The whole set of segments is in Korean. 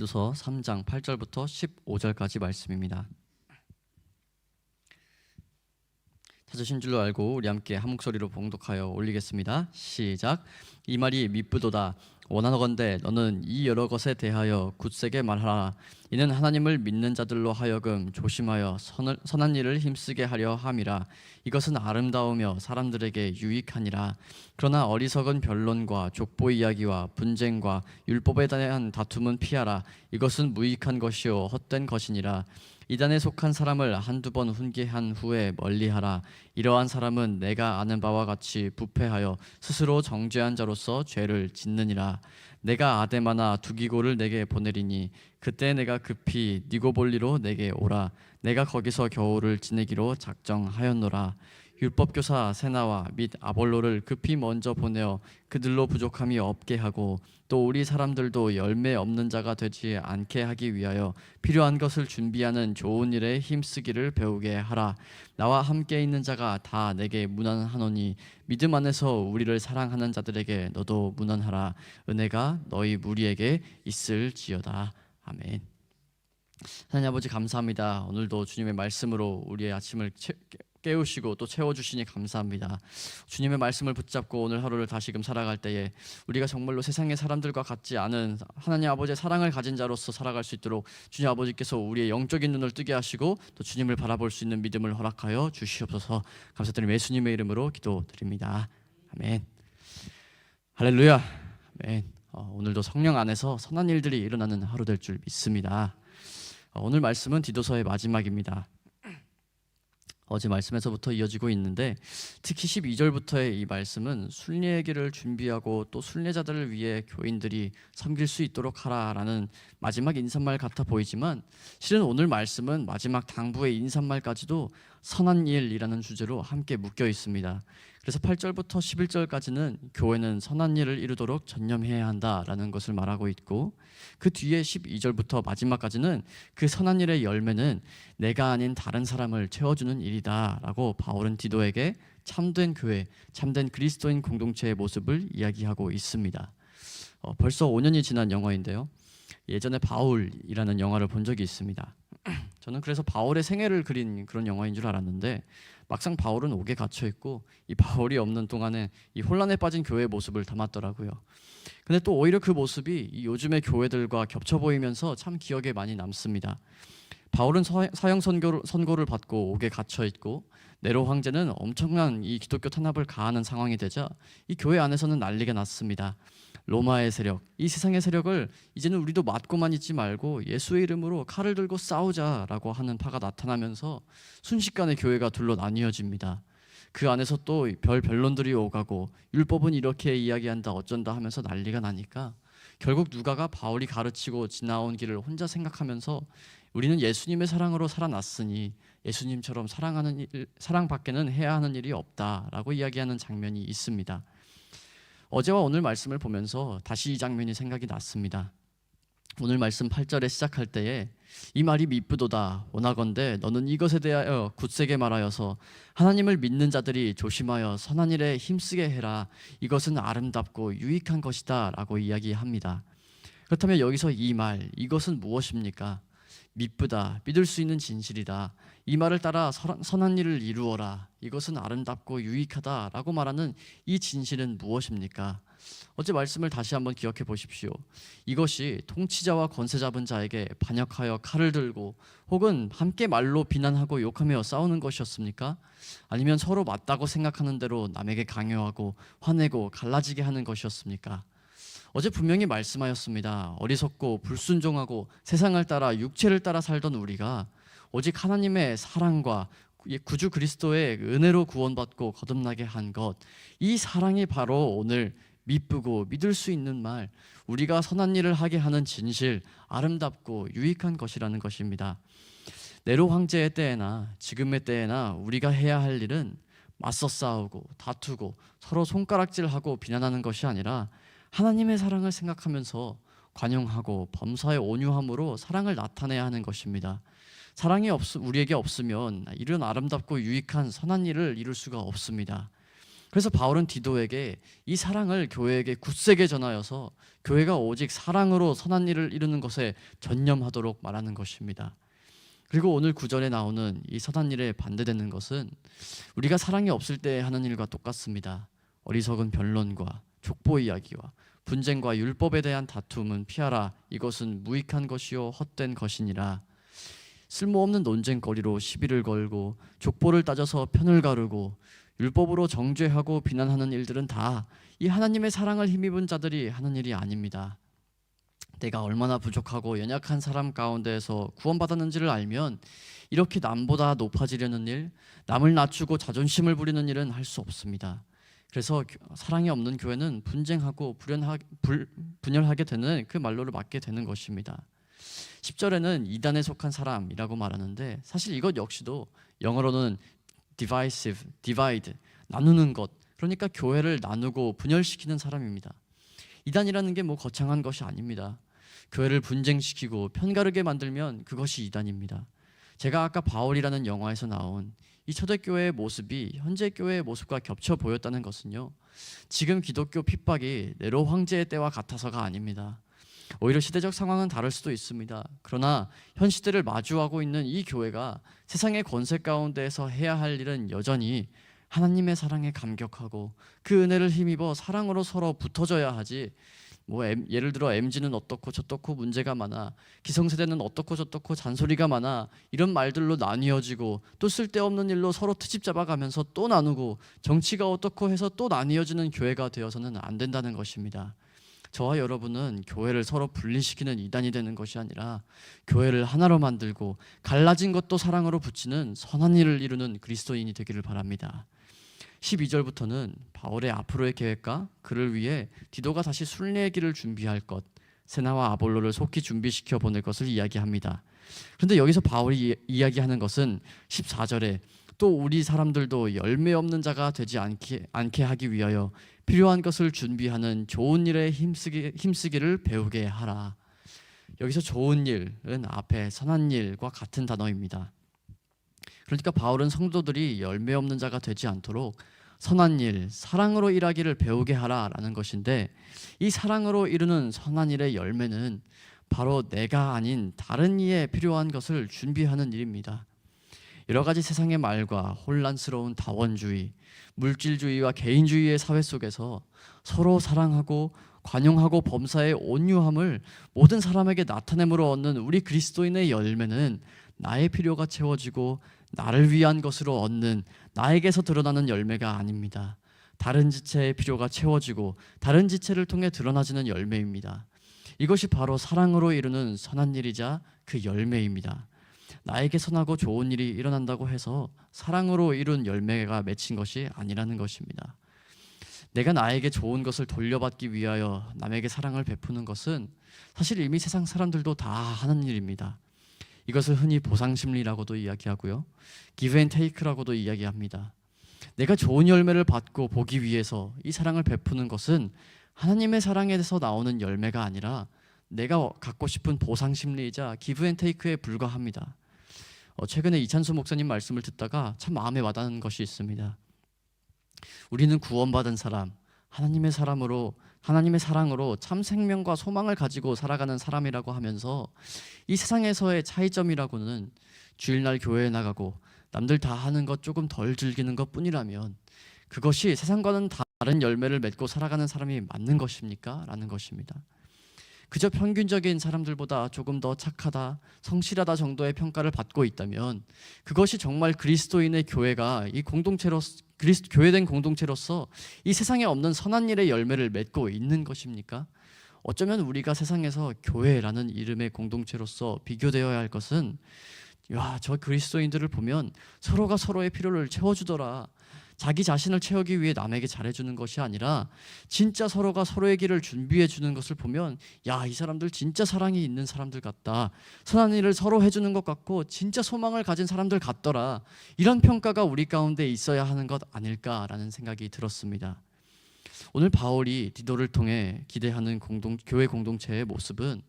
디도서 3장 8절부터 15절까지 말씀입니다. 찾으신 줄로 알고 우리 함께 한 목소리로 봉독하여 올리겠습니다. 시작. 이 말이 미쁘도다. 원하건대 너는 이 여러 것에 대하여 굳세게 말하라. 이는 하나님을 믿는 자들로 하여금 조심하여 선을, 선한 일을 힘쓰게 하려 함이라. 이것은 아름다우며 사람들에게 유익하니라. 그러나 어리석은 변론과 족보 이야기와 분쟁과 율법에 대한 다툼은 피하라. 이것은 무익한 것이요 헛된 것이니라. 이단에 속한 사람을 한두 번 훈계한 후에 멀리하라. 이러한 사람은 내가 아는 바와 같이 부패하여 스스로 정죄한 자로서 죄를 짓느니라. 내가 아데마나 두기고를 내게 보내리니 그때 내가 급히 니고볼리로 내게 오라. 내가 거기서 겨울을 지내기로 작정하였노라. 율법 교사 세나와 및 아볼로를 급히 먼저 보내어 그들로 부족함이 없게 하고 또 우리 사람들도 열매 없는 자가 되지 않게 하기 위하여 필요한 것을 준비하는 좋은 일에 힘쓰기를 배우게 하라. 나와 함께 있는 자가 다 내게 무난하노니 믿음 안에서 우리를 사랑하는 자들에게 너도 무난하라. 은혜가 너희 무리에게 있을지어다. 아멘. 하나님 아버지 감사합니다. 오늘도 주님의 말씀으로 우리의 아침을 채, 깨우시고 또 채워주시니 감사합니다. 주님의 말씀을 붙잡고 오늘 하루를 다시금 살아갈 때에 우리가 정말로 세상의 사람들과 같지 않은 하나님 아버지의 사랑을 가진 자로서 살아갈 수 있도록 주님 아버지께서 우리의 영적인 눈을 뜨게 하시고 또 주님을 바라볼 수 있는 믿음을 허락하여 주시옵소서 감사드리며 예수님의 이름으로 기도드립니다. 아멘. 할렐루야. 아멘. 어, 오늘도 성령 안에서 선한 일들이 일어나는 하루 될 줄 믿습니다. 어, 오늘 말씀은 디도서의 마지막입니다. 어제 말씀에서부터 이어지고 있는데 특히 12절부터의 이 말씀은 순례기를 준비하고 또 순례자들을 위해 교인들이 섬길 수 있도록 하라라는 마지막 인사말 같아 보이지만 실은 오늘 말씀은 마지막 당부의 인사말까지도 선한 일이라는 주제로 함께 묶여 있습니다. 그래서 8절부터 11절까지는 교회는 선한 일을 이루도록 전념해야 한다라는 것을 말하고 있고 그 뒤에 12절부터 마지막까지는 그 선한 일의 열매는 내가 아닌 다른 사람을 채워주는 일이다라고 바울은 디도에게 참된 교회, 참된 그리스도인 공동체의 모습을 이야기하고 있습니다. 어, 벌써 5년이 지난 영화인데요. 예전에 바울이라는 영화를 본 적이 있습니다. 저는 그래서 바울의 생애를 그린 그런 영화인 줄 알았는데 막상 바울은 옥에 갇혀 있고 이 바울이 없는 동안에 이 혼란에 빠진 교회의 모습을 담았더라고요. 근데 또 오히려 그 모습이 이 요즘의 교회들과 겹쳐 보이면서 참 기억에 많이 남습니다. 바울은 사형 선고를, 선고를 받고 옥에 갇혀 있고 네로 황제는 엄청난 이 기독교 탄압을 가하는 상황이 되자 이 교회 안에서는 난리가 났습니다. 로마의 세력, 이 세상의 세력을 이제는 우리도 맞고만 있지 말고 예수의 이름으로 칼을 들고 싸우자라고 하는 파가 나타나면서 순식간에 교회가 둘로 나뉘어집니다. 그 안에서 또 별 변론들이 오가고 율법은 이렇게 이야기한다 어쩐다 하면서 난리가 나니까 결국 누가가 바울이 가르치고 지나온 길을 혼자 생각하면서 우리는 예수님의 사랑으로 살아났으니 예수님처럼 사랑하는 일, 사랑밖에는 해야 하는 일이 없다라고 이야기하는 장면이 있습니다. 어제와 오늘 말씀을 보면서 다시 이 장면이 생각이 났습니다. 오늘 말씀 8절에 시작할 때에 이 말이 미쁘도다 원하건대 너는 이것에 대하여 굳세게 말하여서 하나님을 믿는 자들이 조심하여 선한 일에 힘쓰게 해라 이것은 아름답고 유익한 것이다라고 이야기합니다. 그렇다면 여기서 이 말 이것은 무엇입니까? 미쁘다 믿을 수 있는 진실이다 이 말을 따라 선한 일을 이루어라. 이것은 아름답고 유익하다라고 말하는 이 진실은 무엇입니까? 어제 말씀을 다시 한번 기억해 보십시오. 이것이 통치자와 권세 잡은 자에게 반역하여 칼을 들고 혹은 함께 말로 비난하고 욕하며 싸우는 것이었습니까? 아니면 서로 맞다고 생각하는 대로 남에게 강요하고 화내고 갈라지게 하는 것이었습니까? 어제 분명히 말씀하였습니다. 어리석고 불순종하고 세상을 따라 육체를 따라 살던 우리가 오직 하나님의 사랑과 구주 그리스도의 은혜로 구원받고 거듭나게 한 것, 이 사랑이 바로 오늘 미쁘고 믿을 수 있는 말, 우리가 선한 일을 하게 하는 진실, 아름답고 유익한 것이라는 것입니다. 네로 황제의 때에나 지금의 때에나 우리가 해야 할 일은 맞서 싸우고 다투고 서로 손가락질하고 비난하는 것이 아니라 하나님의 사랑을 생각하면서 관용하고 범사의 온유함으로 사랑을 나타내야 하는 것입니다. 사랑이 없, 우리에게 없으면 이런 아름답고 유익한 선한 일을 이룰 수가 없습니다. 그래서 바울은 디도에게 이 사랑을 교회에게 굳세게 전하여서 교회가 오직 사랑으로 선한 일을 이루는 것에 전념하도록 말하는 것입니다. 그리고 오늘 구절에 나오는 이 선한 일에 반대되는 것은 우리가 사랑이 없을 때 하는 일과 똑같습니다. 어리석은 변론과 족보 이야기와 분쟁과 율법에 대한 다툼은 피하라. 이것은 무익한 것이요 헛된 것이니라. 쓸모없는 논쟁거리로 시비를 걸고 족보를 따져서 편을 가르고 율법으로 정죄하고 비난하는 일들은 다 이 하나님의 사랑을 힘입은 자들이 하는 일이 아닙니다. 내가 얼마나 부족하고 연약한 사람 가운데에서 구원받았는지를 알면 이렇게 남보다 높아지려는 일, 남을 낮추고 자존심을 부리는 일은 할 수 없습니다. 그래서 교- 사랑이 없는 교회는 분쟁하고 불연하, 불, 분열하게 되는 그 말로를 맞게 되는 것입니다. 10절에는 이단에 속한 사람이라고 말하는데 사실 이것 역시도 영어로는 divisive, divide, 나누는 것. 그러니까 교회를 나누고 분열시키는 사람입니다. 이단이라는 게 뭐 거창한 것이 아닙니다. 교회를 분쟁시키고 편가르게 만들면 그것이 이단입니다. 제가 아까 바울이라는 영화에서 나온 이 초대교회의 모습이 현재 교회의 모습과 겹쳐 보였다는 것은요. 지금 기독교 핍박이 네로 황제의 때와 같아서가 아닙니다. 오히려 시대적 상황은 다를 수도 있습니다. 그러나 현 시대를 마주하고 있는 이 교회가 세상의 권세 가운데에서 해야 할 일은 여전히 하나님의 사랑에 감격하고 그 은혜를 힘입어 사랑으로 서로 붙어져야 하지. 뭐 예를 들어 MZ는 어떻고 저떻고 문제가 많아 기성세대는 어떻고 저떻고 잔소리가 많아 이런 말들로 나뉘어지고 또 쓸데없는 일로 서로 트집 잡아가면서 또 나누고 정치가 어떻고 해서 또 나뉘어지는 교회가 되어서는 안 된다는 것입니다. 저와 여러분은 교회를 서로 분리시키는 이단이 되는 것이 아니라 교회를 하나로 만들고 갈라진 것도 사랑으로 붙이는 선한 일을 이루는 그리스도인이 되기를 바랍니다. 12절부터는 바울의 앞으로의 계획과 그를 위해 디도가 다시 순례의 길을 준비할 것, 세나와 아볼로를 속히 준비시켜 보낼 것을 이야기합니다. 그런데 여기서 바울이 이- 이야기하는 것은 14절에 또 우리 사람들도 열매 없는 자가 되지 않게, 않게 하기 위하여 필요한 것을 준비하는 좋은 일에 힘쓰기, 힘쓰기를 배우게 하라. 여기서 좋은 일은 앞에 선한 일과 같은 단어입니다. 그러니까 바울은 성도들이 열매 없는 자가 되지 않도록 선한 일, 사랑으로 일하기를 배우게 하라라는 것인데 이 사랑으로 이루는 선한 일의 열매는 바로 내가 아닌 다른 이에 필요한 것을 준비하는 일입니다. 여러 가지 세상의 말과 혼란스러운 다원주의, 물질주의와 개인주의의 사회 속에서 서로 사랑하고 관용하고 범사의 온유함을 모든 사람에게 나타냄으로 얻는 우리 그리스도인의 열매는 나의 필요가 채워지고 나를 위한 것으로 얻는 나에게서 드러나는 열매가 아닙니다. 다른 지체의 필요가 채워지고 다른 지체를 통해 드러나지는 열매입니다. 이것이 바로 사랑으로 이루는 선한 일이자 그 열매입니다. 나에게 선하고 좋은 일이 일어난다고 해서 사랑으로 이룬 열매가 맺힌 것이 아니라는 것입니다. 내가 나에게 좋은 것을 돌려받기 위하여 남에게 사랑을 베푸는 것은 사실 이미 세상 사람들도 다 하는 일입니다. 이것을 흔히 보상 심리라고도 이야기하고요. take라고도 이야기합니다. 내가 좋은 열매를 받고 보기 위해서 이 사랑을 베푸는 것은 하나님의 사랑에서 나오는 열매가 아니라 내가 갖고 싶은 보상 심리이자 give and take에 불과합니다. 어, 최근에 이찬수 목사님 말씀을 듣다가 참 마음에 와닿는 것이 있습니다. 우리는 구원받은 사람, 하나님의 사람으로 하나님의 사랑으로 참 생명과 소망을 가지고 살아가는 사람이라고 하면서 이 세상에서의 차이점이라고는 주일날 교회에 나가고 남들 다 하는 것 조금 덜 즐기는 것 뿐이라면 그것이 세상과는 다른 열매를 맺고 살아가는 사람이 맞는 것입니까? 라는 것입니다. 그저 평균적인 사람들보다 조금 더 착하다, 성실하다 정도의 평가를 받고 있다면 그것이 정말 그리스도인의 교회가 이 공동체로 그리스도 교회된 공동체로서 이 세상에 없는 선한 일의 열매를 맺고 있는 것입니까? 어쩌면 우리가 세상에서 교회라는 이름의 공동체로서 비교되어야 할 것은 야, 저 그리스도인들을 보면 서로가 서로의 필요를 채워주더라. 자기 자신을 채우기 위해 남에게 잘해주는 것이 아니라 진짜 서로가 서로의 길을 준비해 주는 것을 보면 야, 이 사람들 진짜 사랑이 있는 사람들 같다. 선한 일을 서로 해주는 것 같고 진짜 소망을 가진 사람들 같더라. 이런 평가가 우리 가운데 있어야 하는 것 아닐까라는 생각이 들었습니다. 오늘 바울이 디도를 통해 기대하는 공동 교회 공동체의 모습은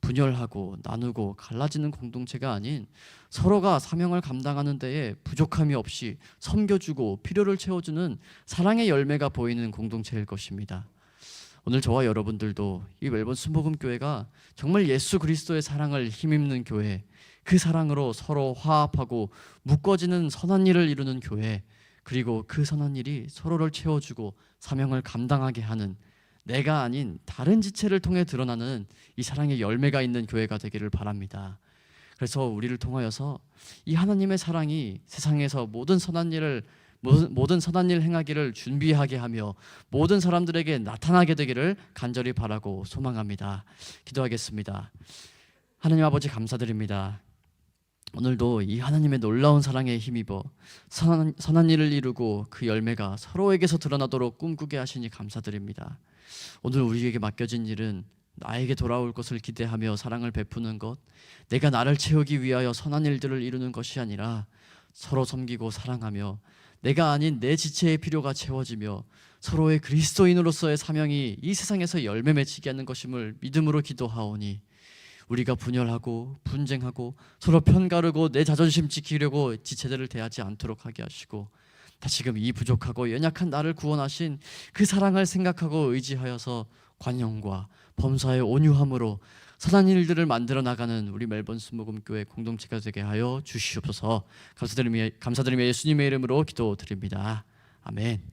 분열하고 나누고 갈라지는 공동체가 아닌 서로가 사명을 감당하는 데에 부족함이 없이 섬겨주고 필요를 채워주는 사랑의 열매가 보이는 공동체일 것입니다. 오늘 저와 여러분들도 이 멜번 순복음 교회가 정말 예수 그리스도의 사랑을 힘입는 교회, 그 사랑으로 서로 화합하고 묶어지는 선한 일을 이루는 교회, 그리고 그 선한 일이 서로를 채워주고 사명을 감당하게 하는 내가 아닌 다른 지체를 통해 드러나는 이 사랑의 열매가 있는 교회가 되기를 바랍니다. 그래서 우리를 통하여서 이 하나님의 사랑이 세상에서 모든 선한 일을 모든, 선한 일 행하기를 준비하게 하며 모든 사람들에게 나타나게 되기를 간절히 바라고 소망합니다. 기도하겠습니다. 하나님 아버지 감사드립니다. 오늘도 이 하나님의 놀라운 사랑에 힘입어 선한, 선한 일을 이루고 그 열매가 서로에게서 드러나도록 꿈꾸게 하시니 감사드립니다. 오늘 우리에게 맡겨진 일은 나에게 돌아올 것을 기대하며 사랑을 베푸는 것, 내가 나를 채우기 위하여 선한 일들을 이루는 것이 아니라 서로 섬기고 사랑하며 내가 아닌 내 지체의 필요가 채워지며 서로의 그리스도인으로서의 사명이 이 세상에서 열매 맺히게 하는 것임을 믿음으로 기도하오니 우리가 분열하고 분쟁하고 서로 편가르고 내 자존심 지키려고 지체들을 대하지 않도록 하게 하시고 다시금 이 부족하고 연약한 나를 구원하신 그 사랑을 생각하고 의지하여서 관용과 범사의 온유함으로 선한 일들을 만들어 나가는 우리 멜번 스모금 교회 공동체가 되게 하여 주시옵소서. 감사드리며 예수님의 이름으로 기도드립니다. 아멘.